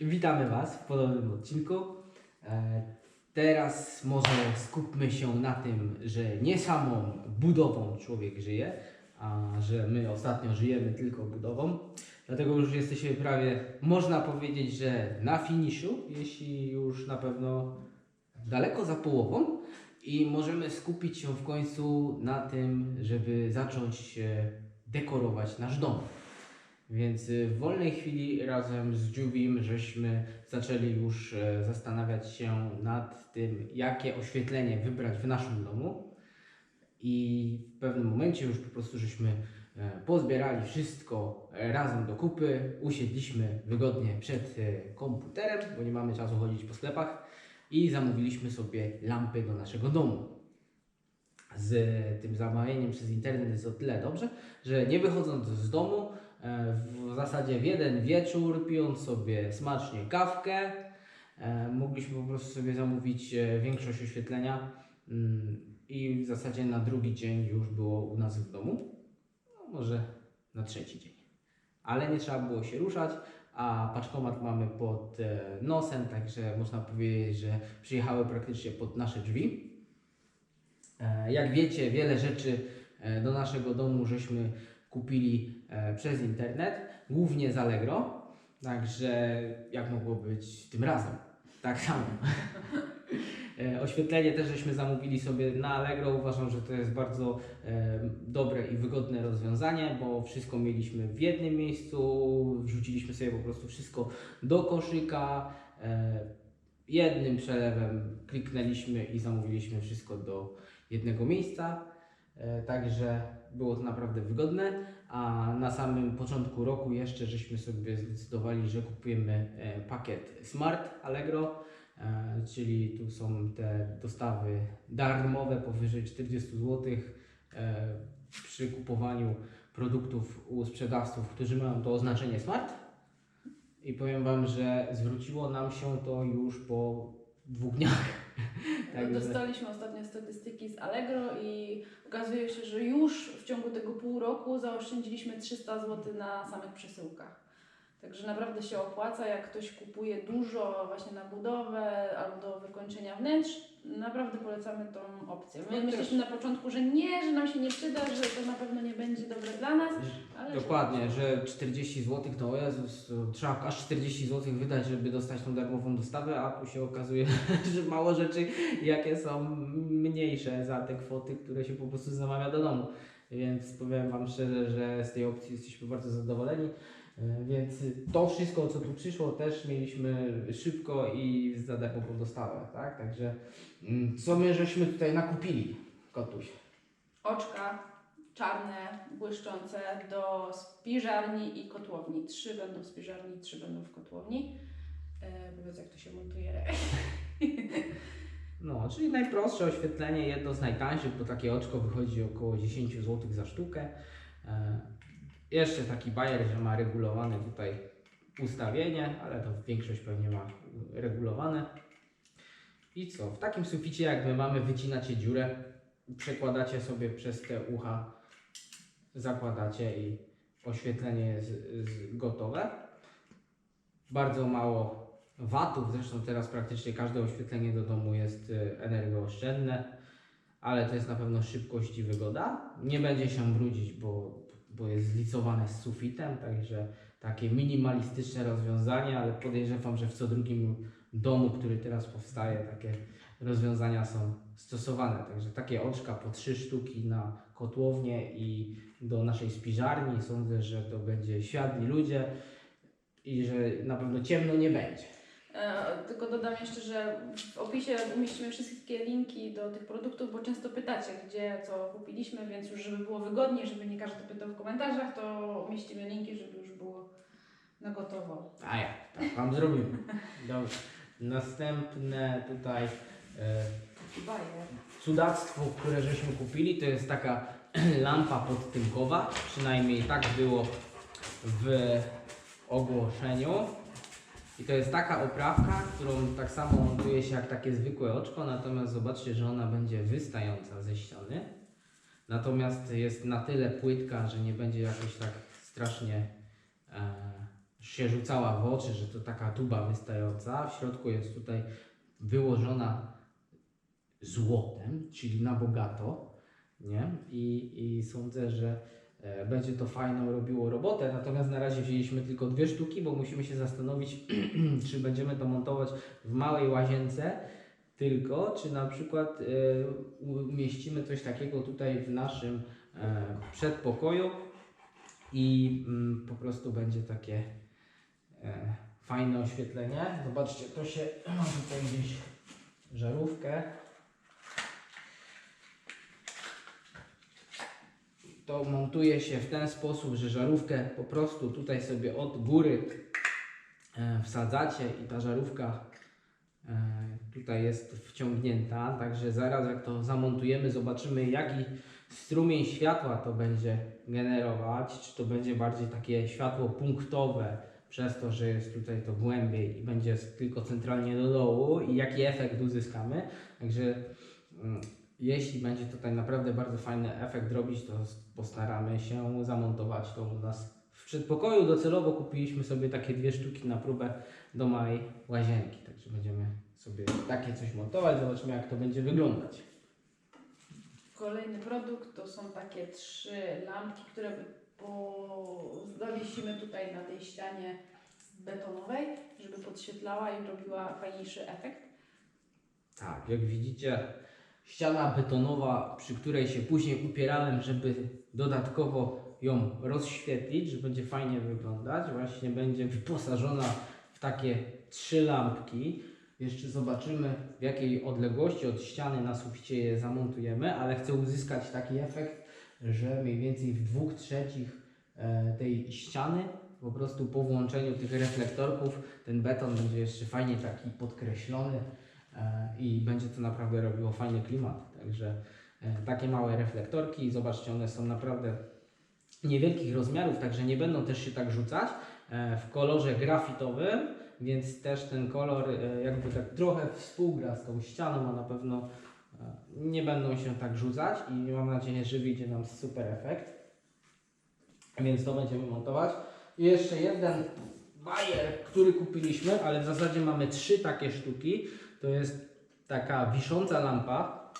Witamy Was w podobnym odcinku. E, Teraz może skupmy się na tym, że nie samą budową człowiek żyje, a że my ostatnio żyjemy tylko budową. Dlatego już jesteśmy prawie, można powiedzieć, że na finiszu, jeśli już na pewno daleko za połową. I możemy skupić się w końcu na tym, żeby zacząć e, dekorować nasz dom. Więc y, w wolnej chwili razem z Dziubim żeśmy zaczęli już e, zastanawiać się nad tym, jakie oświetlenie wybrać w naszym domu. I w pewnym momencie już po prostu żeśmy e, pozbierali wszystko razem do kupy, usiedliśmy wygodnie przed e, komputerem, bo nie mamy czasu chodzić po sklepach i zamówiliśmy sobie lampy do naszego domu. Z tym zamawianiem przez internet jest o tyle dobrze, że nie wychodząc z domu, w zasadzie w jeden wieczór, pijąc sobie smacznie kawkę, e, mogliśmy po prostu sobie zamówić e, większość oświetlenia mm, i w zasadzie na drugi dzień już było u nas w domu, no, może na trzeci dzień. Ale nie trzeba było się ruszać, a paczkomat mamy pod e, nosem, także można powiedzieć, że przyjechały praktycznie pod nasze drzwi. E, Jak wiecie, wiele rzeczy e, do naszego domu żeśmy kupili e, przez internet, głównie z Allegro. Także jak mogło być tym razem? Tak samo. E, Oświetlenie też żeśmy zamówili sobie na Allegro. Uważam, że to jest bardzo e, dobre i wygodne rozwiązanie, bo wszystko mieliśmy w jednym miejscu. Wrzuciliśmy sobie po prostu wszystko do koszyka. E, jednym przelewem kliknęliśmy i zamówiliśmy wszystko do jednego miejsca. E, Także było to naprawdę wygodne. A na samym początku roku jeszcze żeśmy sobie zdecydowali, że kupujemy e, pakiet Smart Allegro, e, czyli tu są te dostawy darmowe powyżej 40 zł przy kupowaniu produktów u sprzedawców, którzy mają to oznaczenie Smart. I powiem Wam, że zwróciło nam się to już po dwóch dniach. Także- Dostaliśmy ostatnio statystyki z Allegro i okazuje się, że już w ciągu tego pół roku zaoszczędziliśmy 300 zł na samych przesyłkach. Także naprawdę się opłaca, jak ktoś kupuje dużo właśnie na budowę albo do wykończenia wnętrz. Naprawdę polecamy tą opcję. My No myśleliśmy na początku, że nie, że nam się nie przyda, że to na pewno nie będzie dobre dla nas, ale Dokładnie, że 40 zł to o Jezus, trzeba aż 40 zł wydać, żeby dostać tą darmową dostawę, a tu się okazuje, że mało rzeczy, jakie są mniejsze za te kwoty, które się po prostu zamawia do domu. Więc powiem Wam szczerze, że z tej opcji jesteśmy bardzo zadowoleni. E, Więc to wszystko, co tu przyszło, też mieliśmy szybko i za darmową dostawę, tak? Także mm, co my żeśmy tutaj nakupili, kotuś? oczka czarne, błyszczące do spiżarni i kotłowni. Trzy będą w spiżarni, trzy będą w kotłowni. E, powiedz, jak to się montuje. No, czyli najprostsze oświetlenie, jedno z najtańszych, bo takie oczko wychodzi około 10 zł za sztukę. Jeszcze taki bajer, że ma regulowane tutaj ustawienie, ale to większość pewnie ma regulowane. I co? W takim suficie jak my mamy, wycinacie dziurę, przekładacie sobie przez te ucha, zakładacie i oświetlenie jest jest gotowe. Bardzo mało watów, zresztą teraz praktycznie każde oświetlenie do domu jest y, energooszczędne, ale to jest na pewno szybkość i wygoda. Nie będzie się brudzić, bo, bo jest zlicowane z sufitem, także takie minimalistyczne rozwiązanie, ale podejrzewam, że w co drugim domu, który teraz powstaje, takie rozwiązania są stosowane. Także takie oczka po trzy sztuki na kotłownię i do naszej spiżarni. Sądzę, że to będzie światli ludzie i że na pewno ciemno nie będzie. E, tylko dodam jeszcze, że w opisie umieścimy wszystkie linki do tych produktów, bo często pytacie, gdzie co kupiliśmy, więc już żeby było wygodniej, żeby nie każdy pytał w komentarzach, to umieścimy linki, żeby już było na gotowo. A ja, tak wam zrobimy. Dobrze. Następne tutaj e, Bajer. cudactwo, które żeśmy kupili, to jest taka lampa podtynkowa. Przynajmniej tak było w ogłoszeniu. I to jest taka oprawka, którą tak samo montuje się jak takie zwykłe oczko, natomiast zobaczcie, że ona będzie wystająca ze ściany. Natomiast jest na tyle płytka, że nie będzie jakoś tak strasznie e, się rzucała w oczy, że to taka tuba wystająca. W środku jest tutaj wyłożona złotem, czyli na bogato, nie? I, i sądzę, że będzie to fajną robiło robotę. Natomiast na razie wzięliśmy tylko dwie sztuki, bo musimy się zastanowić, czy będziemy to montować w małej łazience tylko, czy na przykład e, umieścimy coś takiego tutaj w naszym e, przedpokoju i mm, po prostu będzie takie e, fajne oświetlenie. Zobaczcie, to się mam tutaj gdzieś żarówkę. To montuje się w ten sposób, że żarówkę po prostu tutaj sobie od góry e, wsadzacie i ta żarówka e, tutaj jest wciągnięta, także zaraz jak to zamontujemy, zobaczymy jaki strumień światła to będzie generować, czy to będzie bardziej takie światło punktowe, przez to, że jest tutaj to głębiej i będzie tylko centralnie do dołu i jaki efekt uzyskamy. Także mm, jeśli będzie tutaj naprawdę bardzo fajny efekt robić, to postaramy się zamontować to u nas w przedpokoju. Docelowo kupiliśmy sobie takie dwie sztuki na próbę do małej łazienki, także będziemy sobie takie coś montować, zobaczymy jak to będzie wyglądać. Kolejny produkt to są takie trzy lampki, które po... zawiesimy tutaj na tej ścianie betonowej, żeby podświetlała i robiła fajniejszy efekt. Tak, jak widzicie, ściana betonowa, przy której się później upierałem, żeby dodatkowo ją rozświetlić, że będzie fajnie wyglądać, właśnie będzie wyposażona w takie trzy lampki. Jeszcze zobaczymy w jakiej odległości od ściany na suficie je zamontujemy, ale chcę uzyskać taki efekt, że mniej więcej w dwóch trzecich e, tej ściany po prostu po włączeniu tych reflektorków ten beton będzie jeszcze fajnie taki podkreślony i będzie to naprawdę robiło fajny klimat. Także e, takie małe reflektorki, zobaczcie, one są naprawdę niewielkich rozmiarów, także nie będą też się tak rzucać e, w kolorze grafitowym, więc też ten kolor e, jakby tak trochę współgra z tą ścianą, a na pewno e, nie będą się tak rzucać i mam nadzieję, że wyjdzie nam super efekt. Więc to będziemy montować. I jeszcze jeden bajer, który kupiliśmy, ale w zasadzie mamy trzy takie sztuki. To jest taka wisząca lampa,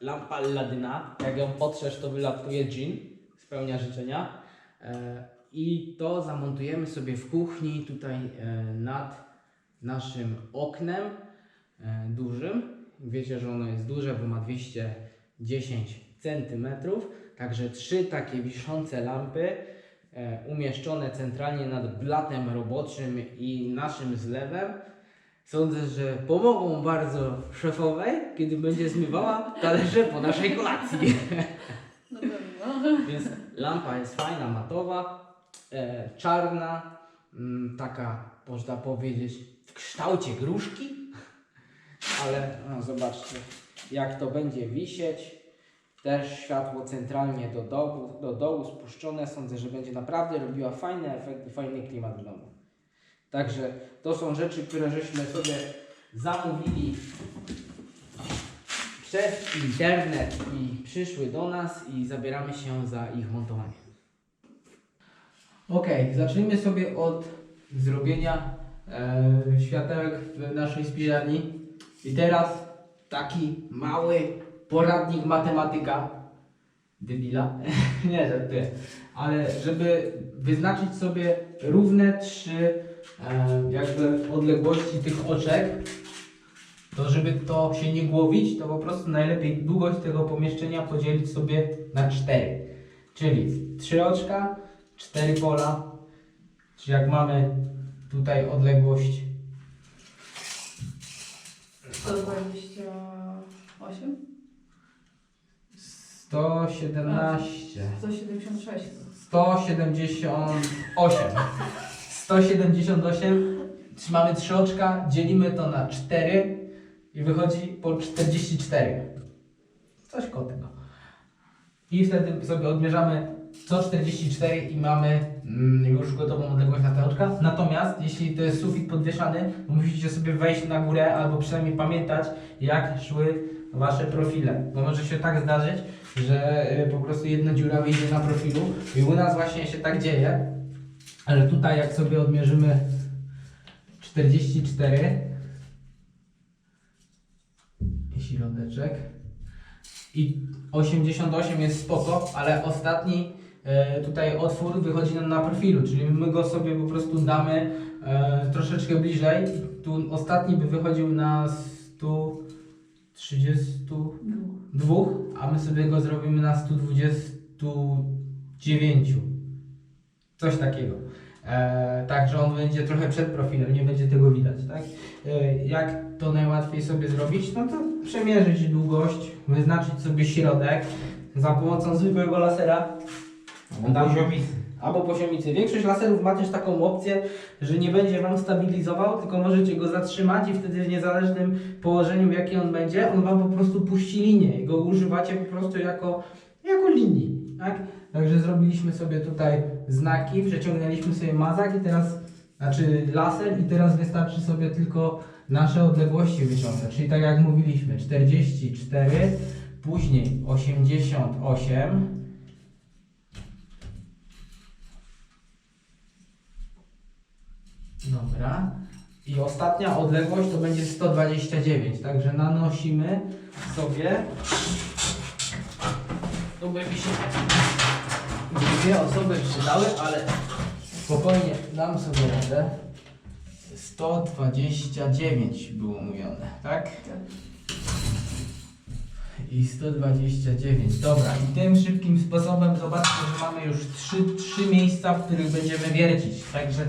lampa Ladyna. Jak ją potrzesz, to wylatuje dżin, spełnia życzenia. E, I to zamontujemy sobie w kuchni, tutaj e, nad naszym oknem e, dużym. Wiecie, że ono jest duże, bo ma 210 cm. Także trzy takie wiszące lampy umieszczone centralnie nad blatem roboczym i naszym zlewem. Sądzę, że pomogą bardzo szefowej, kiedy będzie zmywała talerze po naszej kolacji. Na pewno. Więc lampa jest fajna, matowa, e, czarna, mm, taka można powiedzieć w kształcie gruszki, ale no, zobaczcie jak to będzie wisieć. Też światło centralnie do dołu, do dołu spuszczone. Sądzę, że będzie naprawdę robiła fajny efekt i fajny klimat w domu. Także to są rzeczy, które żeśmy sobie zamówili przez internet i przyszły do nas i zabieramy się za ich montowanie. Ok, zacznijmy sobie od zrobienia e, światełek w naszej spiżarni. I teraz taki mały poradnik matematyka. Debila. Nie, żartuję. Ale żeby wyznaczyć sobie równe trzy jakby odległości tych oczek, to żeby to się nie głowić, to po prostu najlepiej długość tego pomieszczenia podzielić sobie na cztery. Czyli trzy oczka, cztery pola. Czyli jak mamy tutaj odległość 128? 117. 176. 178. 178. Trzymamy trzy oczka, dzielimy to na 4 i wychodzi po 44. Coś koło tego. I wtedy sobie odmierzamy co 44 i mamy mm, już gotową odległość na te oczka. Natomiast jeśli to jest sufit podwieszany, musicie sobie wejść na górę albo przynajmniej pamiętać jak szły wasze profile. Bo może się tak zdarzyć, że y, po prostu jedna dziura wyjdzie na profilu i u nas właśnie się tak dzieje, Ale tutaj jak sobie odmierzymy 44 i środeczek i 88 jest spoko, ale ostatni e, tutaj otwór wychodzi nam na profilu, czyli my go sobie po prostu damy e, troszeczkę bliżej. Tu ostatni by wychodził na 132, a my sobie go zrobimy na 129. Coś takiego. E, także on będzie trochę przed profilem, nie będzie tego widać, tak? E, jak to najłatwiej sobie zrobić? No to przemierzyć długość, wyznaczyć sobie środek za pomocą zwykłego lasera Albo poziomicy. albo poziomicy. Większość laserów ma też taką opcję, że nie będzie Wam stabilizował, tylko możecie go zatrzymać i wtedy w niezależnym położeniu, w jakim on będzie, on Wam po prostu puści linię i go używacie po prostu jako, jako linii, tak? Także zrobiliśmy sobie tutaj znaki, przeciągnęliśmy sobie mazak i teraz, znaczy laser i teraz wystarczy sobie tylko nasze odległości wyciągać. Czyli tak jak mówiliśmy, 44, później 88, Dobra. I ostatnia odległość to będzie 129, także nanosimy sobie tu by mi się dwie osoby przydały, ale spokojnie dam sobie radę. 129 było mówione, tak? I 129. Dobra, i tym szybkim sposobem zobaczcie, że mamy już trzy, trzy miejsca, w których będziemy wiercić. Także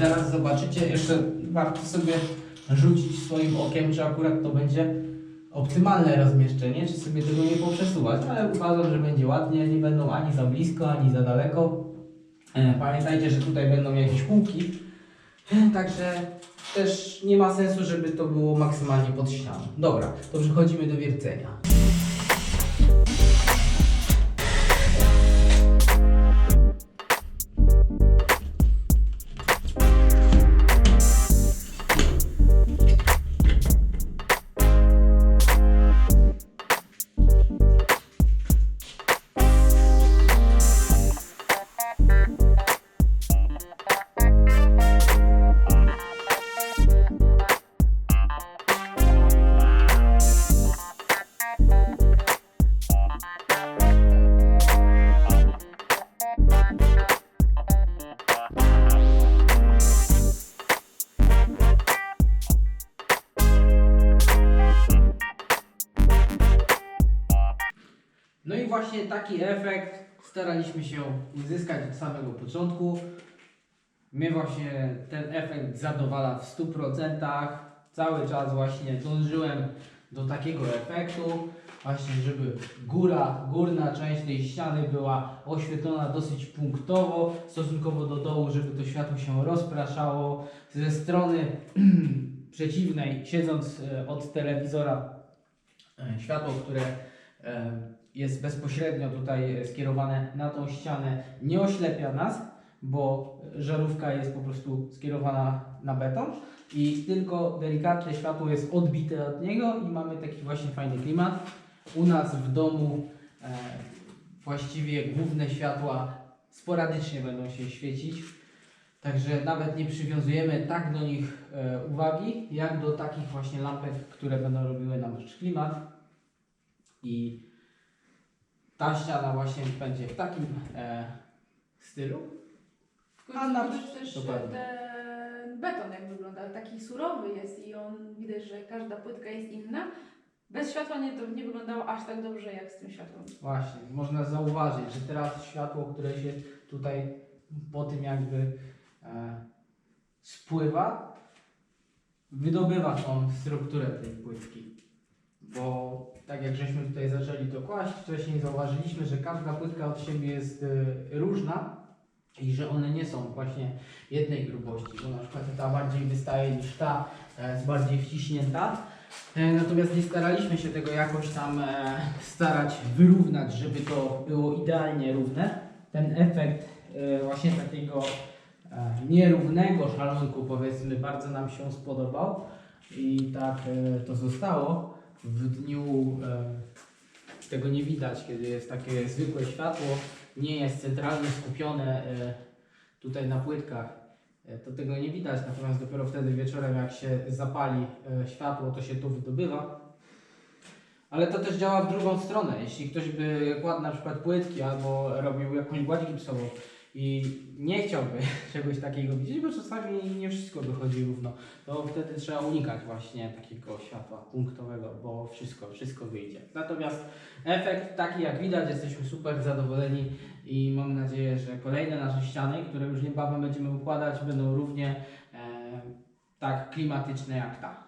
zaraz zobaczycie. Jeszcze warto sobie rzucić swoim okiem, czy akurat to będzie optymalne rozmieszczenie, czy sobie tego nie poprzesuwać, ale uważam, że będzie ładnie, nie będą ani za blisko, ani za daleko. E, Pamiętajcie, że tutaj będą jakieś półki, także też nie ma sensu, żeby to było maksymalnie pod ścianą. Dobra, to przechodzimy do wiercenia. Właśnie taki efekt staraliśmy się uzyskać od samego początku. Mnie właśnie ten efekt zadowala w 100%. Cały czas właśnie dążyłem do takiego efektu, właśnie żeby góra, górna część tej ściany była oświetlona dosyć punktowo, stosunkowo do dołu, żeby to światło się rozpraszało. Ze strony przeciwnej, siedząc e, od telewizora, e, światło, które e, jest bezpośrednio tutaj skierowane na tą ścianę, nie oślepia nas, bo żarówka jest po prostu skierowana na beton i tylko delikatne światło jest odbite od niego i mamy taki właśnie fajny klimat. U nas w domu e, właściwie główne światła sporadycznie będą się świecić, także nawet nie przywiązujemy tak do nich e, uwagi, jak do takich właśnie lampek, które będą robiły nam klimat i ta ściana właśnie będzie w takim e, stylu. A na- też dokładnie. ten beton jak wygląda, taki surowy jest i on widać, że każda płytka jest inna. Bez światła nie, to nie wyglądało aż tak dobrze jak z tym światłem. Właśnie, można zauważyć, że teraz światło, które się tutaj po tym jakby e, spływa, wydobywa tą strukturę tej płytki. Bo tak jak żeśmy tutaj zaczęli to kłaść, wcześniej zauważyliśmy, że każda płytka od siebie jest e, różna i że one nie są właśnie jednej grubości, bo na przykład ta bardziej wystaje niż ta e, jest bardziej wciśnięta. E, Natomiast nie staraliśmy się tego jakoś tam e, starać wyrównać, żeby to było idealnie równe. Ten efekt właśnie takiego nierównego szalonku powiedzmy bardzo nam się spodobał i tak to zostało. W dniu e, tego nie widać, kiedy jest takie zwykłe światło, nie jest centralnie skupione e, tutaj na płytkach, e, to tego nie widać, natomiast dopiero wtedy wieczorem jak się zapali e, światło, to się to wydobywa. Ale to też działa w drugą stronę. Jeśli ktoś by kładł na przykład płytki albo robił jakąś gładź gipsową i nie chciałby czegoś takiego widzieć, bo czasami nie wszystko wychodzi równo, to wtedy trzeba unikać właśnie takiego światła punktowego, bo wszystko, wszystko wyjdzie. Natomiast efekt taki jak widać, jesteśmy super zadowoleni i mam nadzieję, że kolejne nasze ściany, które już niebawem będziemy układać, będą równie e, tak klimatyczne jak ta.